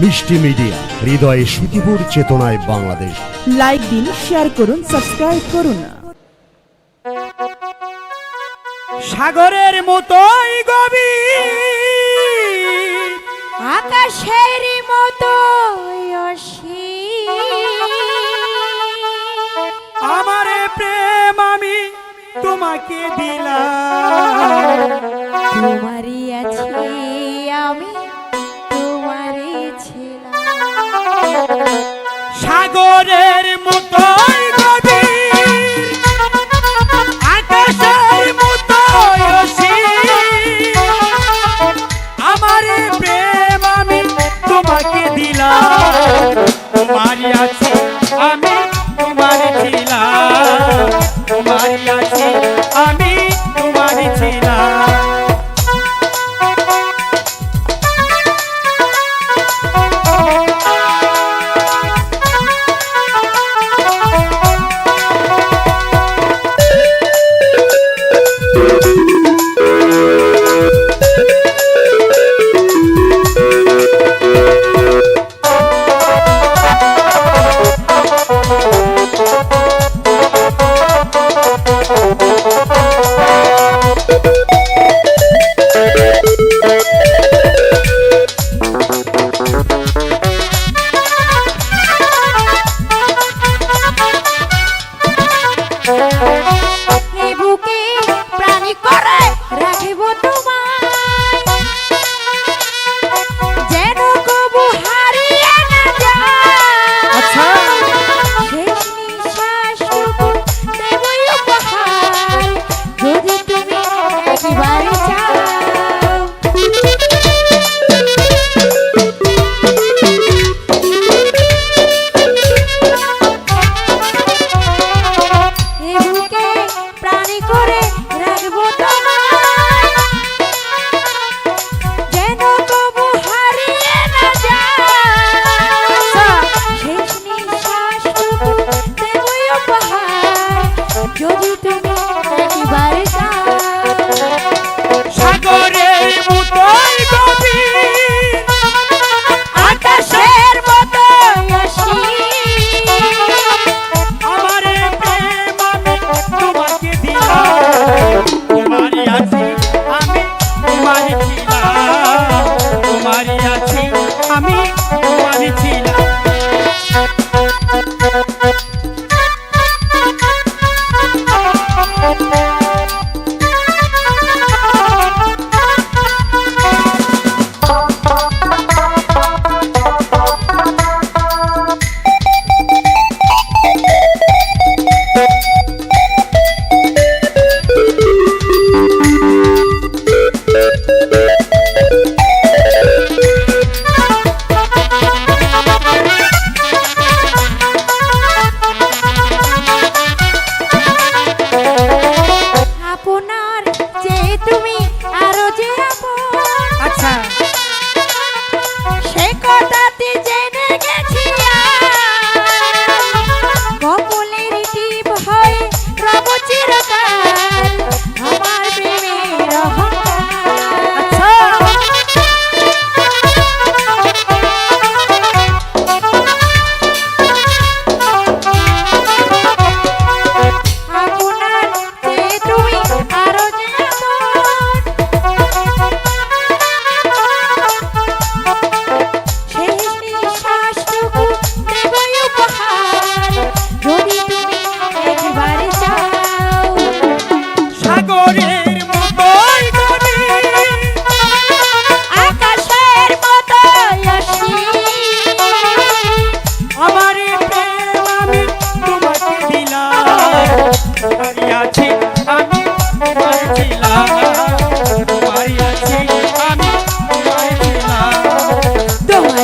মিষ্টি মিডিয়া হৃদয়ে সুখীপুর চেতনায় বাংলাদেশ। লাইক দিন শেয়ার করুন সাবস্ক্রাইব করুন। সাগরের মতোই গভীর আকাশের মতো আমার প্রেম আমি তোমাকে দিলাম। তোমারই আছে মতো আমি করে রাখিব তোমার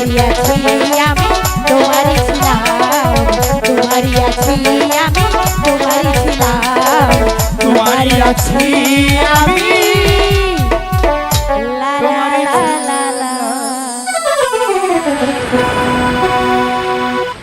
তোমারিয়া ছুঁয়ে আমি তোমারই ছিলাম তোমারিয়া ছুঁয়ে আমি তোমারই ছিলাম তোমারিয়া ছুঁয়ে আমি